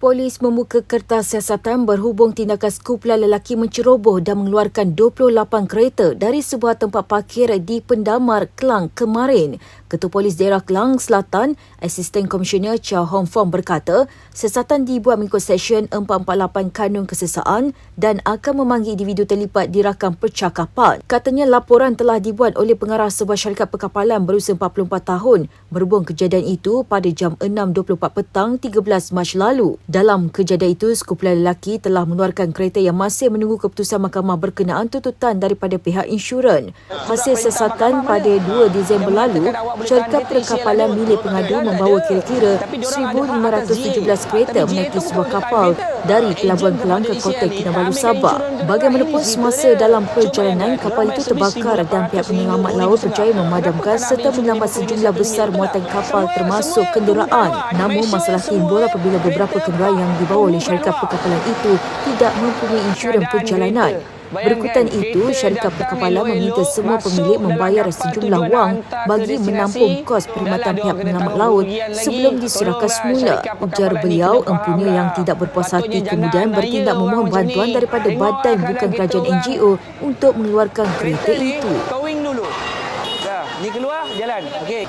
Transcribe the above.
Polis membuka kertas siasatan berhubung tindakan sekumpulan lelaki menceroboh dan mengeluarkan 28 kereta dari sebuah tempat parkir di Pendamar, Kelang kemarin. Ketua Polis Daerah Kelang Selatan, Asisten Komisioner Chia Hong Fong berkata, siasatan dibuat mengikut Seksyen 448 Kanun Kesesaan dan akan memanggil individu terlibat di rakam percakapan. Katanya laporan telah dibuat oleh pengarah sebuah syarikat perkapalan berusia 44 tahun berhubung kejadian itu pada jam 6.24 petang 13 Mac lalu. Dalam kejadian itu, sekumpulan lelaki telah mengeluarkan kereta yang masih menunggu keputusan mahkamah berkenaan tuntutan daripada pihak insurans. Hasil siasatan pada 2 Disember lalu, syarikat perkapalan milik pengadu membawa kira-kira 1,517 kereta menaiki sebuah kapal dari Pelabuhan Kelang ke Kota Kinabalu, Sabah. Bagaimanapun semasa dalam perjalanan, kapal itu terbakar dan pihak penyelamat laut berjaya memadamkan serta menyelamat sejumlah besar muatan kapal termasuk kenderaan. Namun masalah timbul apabila beberapa kenderaan yang dibawa oleh syarikat perkapalan itu tidak mempunyai insurans perjalanan. Berikutan itu, syarikat perkapalan meminta semua pemilik membayar sejumlah wang bagi menampung kos perkhidmatan pihak penyelamat laut sebelum diserahkan semula. Ujar beliau, empunya yang tidak berpuas hati kemudian bertindak memohon bantuan daripada badan bukan kerajaan NGO untuk mengeluarkan kereta itu. Kawing dulu. Dah, ni keluar jalan. Okey.